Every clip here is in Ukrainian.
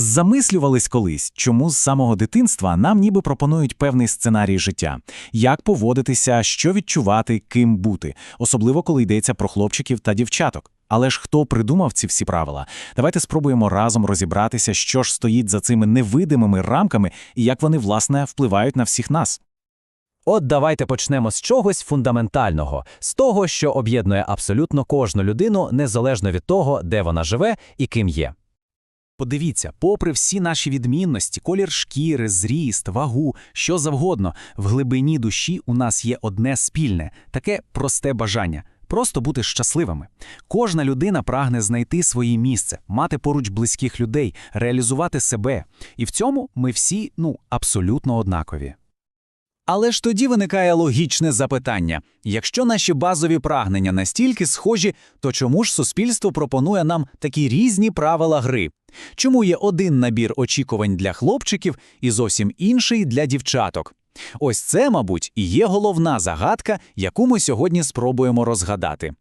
Замислювались колись, чому з самого дитинства нам ніби пропонують певний сценарій життя, як поводитися, що відчувати, ким бути, особливо коли йдеться про хлопчиків та дівчаток. Але ж хто придумав ці всі правила? Давайте спробуємо разом розібратися, що ж стоїть за цими невидимими рамками і як вони, власне, впливають на всіх нас. От давайте почнемо з чогось фундаментального, з того, що об'єднує абсолютно кожну людину, незалежно від того, де вона живе і ким є. Подивіться, попри всі наші відмінності, колір шкіри, зріст, вагу, що завгодно, в глибині душі у нас є одне спільне, таке просте бажання просто бути щасливими. Кожна людина прагне знайти своє місце, мати поруч близьких людей, реалізувати себе. І в цьому ми всі ну абсолютно однакові. Але ж тоді виникає логічне запитання: якщо наші базові прагнення настільки схожі, то чому ж суспільство пропонує нам такі різні правила гри? Чому є один набір очікувань для хлопчиків і зовсім інший для дівчаток? Ось це, мабуть, і є головна загадка, яку ми сьогодні спробуємо розгадати.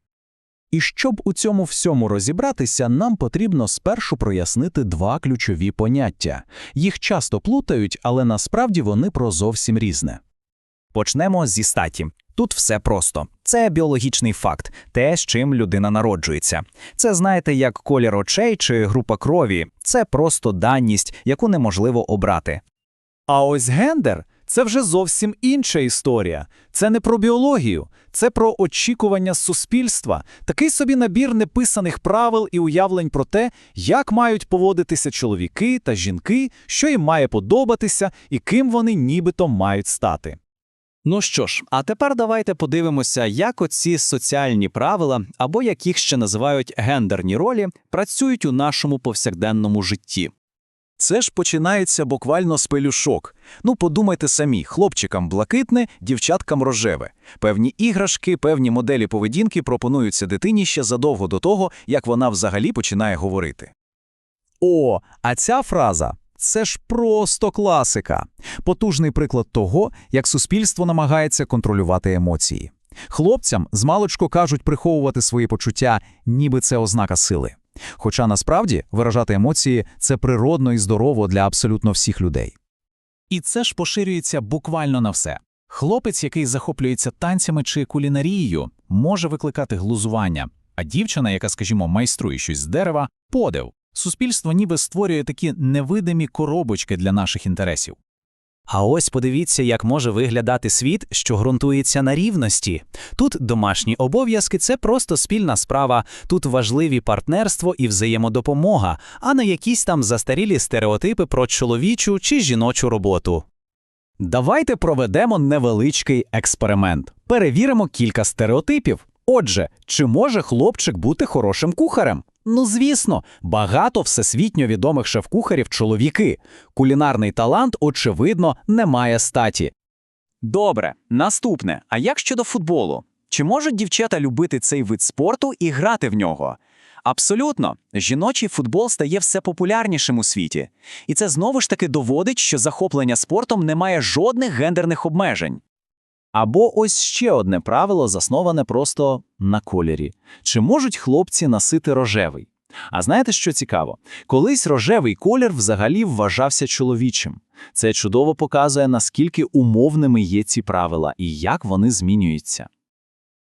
І щоб у цьому всьому розібратися, нам потрібно спершу прояснити два ключові поняття. Їх часто плутають, але насправді вони про зовсім різне. Почнемо зі статі. Тут все просто. Це біологічний факт, те, з чим людина народжується. Це знаєте, як колір очей чи група крові. Це просто даність, яку неможливо обрати. А ось гендер це вже зовсім інша історія. Це не про біологію, це про очікування суспільства, такий собі набір неписаних правил і уявлень про те, як мають поводитися чоловіки та жінки, що їм має подобатися і ким вони нібито мають стати. Ну що ж, а тепер давайте подивимося, як оці соціальні правила, або як їх ще називають гендерні ролі, працюють у нашому повсякденному житті. Це ж починається буквально з пелюшок. Ну, подумайте самі, хлопчикам блакитне, дівчаткам рожеве. Певні іграшки, певні моделі поведінки пропонуються дитині ще задовго до того, як вона взагалі починає говорити. О, а ця фраза це ж просто класика. Потужний приклад того, як суспільство намагається контролювати емоції. Хлопцям змалечку кажуть приховувати свої почуття, ніби це ознака сили. Хоча насправді виражати емоції це природно і здорово для абсолютно всіх людей. І це ж поширюється буквально на все. Хлопець, який захоплюється танцями чи кулінарією, може викликати глузування, а дівчина, яка, скажімо, майструє щось з дерева, подив. Суспільство ніби створює такі невидимі коробочки для наших інтересів. А ось подивіться, як може виглядати світ, що ґрунтується на рівності. Тут домашні обов'язки це просто спільна справа, тут важливі партнерство і взаємодопомога, а не якісь там застарілі стереотипи про чоловічу чи жіночу роботу. Давайте проведемо невеличкий експеримент. Перевіримо кілька стереотипів. Отже, чи може хлопчик бути хорошим кухарем? Ну, звісно, багато всесвітньо відомих шеф-кухарів чоловіки. Кулінарний талант, очевидно, не має статі. Добре, наступне. А як щодо футболу? Чи можуть дівчата любити цей вид спорту і грати в нього? Абсолютно, жіночий футбол стає все популярнішим у світі. І це знову ж таки доводить, що захоплення спортом не має жодних гендерних обмежень. Або ось ще одне правило, засноване просто на кольорі. Чи можуть хлопці носити рожевий? А знаєте, що цікаво? Колись рожевий колір взагалі вважався чоловічим. Це чудово показує, наскільки умовними є ці правила і як вони змінюються.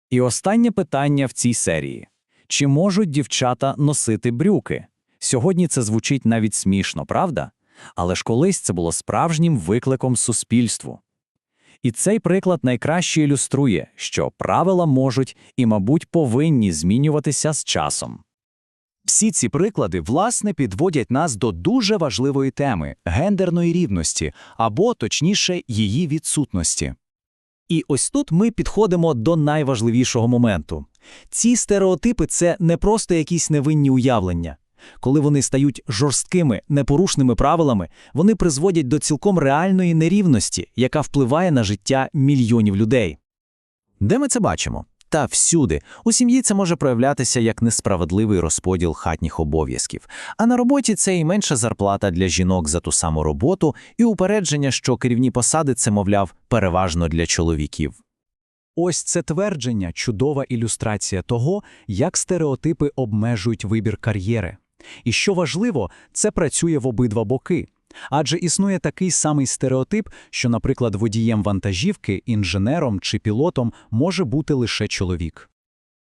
І останнє питання в цій серії: чи можуть дівчата носити брюки? Сьогодні це звучить навіть смішно, правда? Але ж колись це було справжнім викликом суспільству. І цей приклад найкраще ілюструє, що правила можуть і, мабуть, повинні змінюватися з часом. Всі ці приклади, власне, підводять нас до дуже важливої теми гендерної рівності, або, точніше, її відсутності. І ось тут ми підходимо до найважливішого моменту. Ці стереотипи це не просто якісь невинні уявлення. Коли вони стають жорсткими, непорушними правилами, вони призводять до цілком реальної нерівності, яка впливає на життя мільйонів людей. Де ми це бачимо? Та всюди. У сім'ї це може проявлятися як несправедливий розподіл хатніх обов'язків, а на роботі це і менша зарплата для жінок за ту саму роботу, і упередження, що керівні посади це, мовляв, переважно для чоловіків. Ось це твердження чудова ілюстрація того, як стереотипи обмежують вибір кар'єри. І що важливо, це працює в обидва боки. Адже існує такий самий стереотип, що, наприклад, водієм вантажівки, інженером чи пілотом може бути лише чоловік.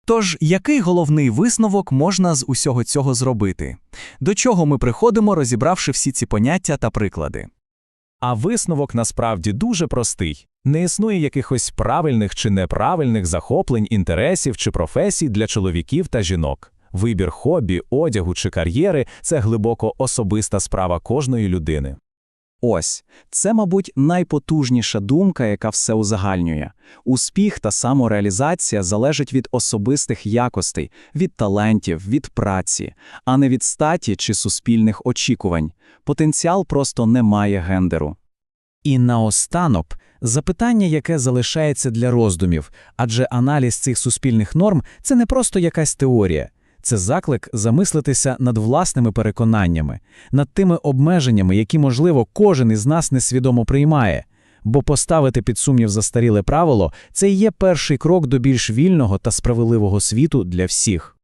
Тож, який головний висновок можна з усього цього зробити? До чого ми приходимо, розібравши всі ці поняття та приклади? А висновок насправді дуже простий. Не існує якихось правильних чи неправильних захоплень, інтересів чи професій для чоловіків та жінок. Вибір хобі, одягу чи кар'єри – це глибоко особиста справа кожної людини. Ось, це, мабуть, найпотужніша думка, яка все узагальнює. Успіх та самореалізація залежать від особистих якостей, від талантів, від праці, а не від статі чи суспільних очікувань. Потенціал просто не має гендеру. І наостанок запитання, яке залишається для роздумів, адже аналіз цих суспільних норм це не просто якась теорія. Це заклик замислитися над власними переконаннями, над тими обмеженнями, які, можливо, кожен із нас несвідомо приймає. Бо поставити під сумнів застаріле правило це і є перший крок до більш вільного та справедливого світу для всіх.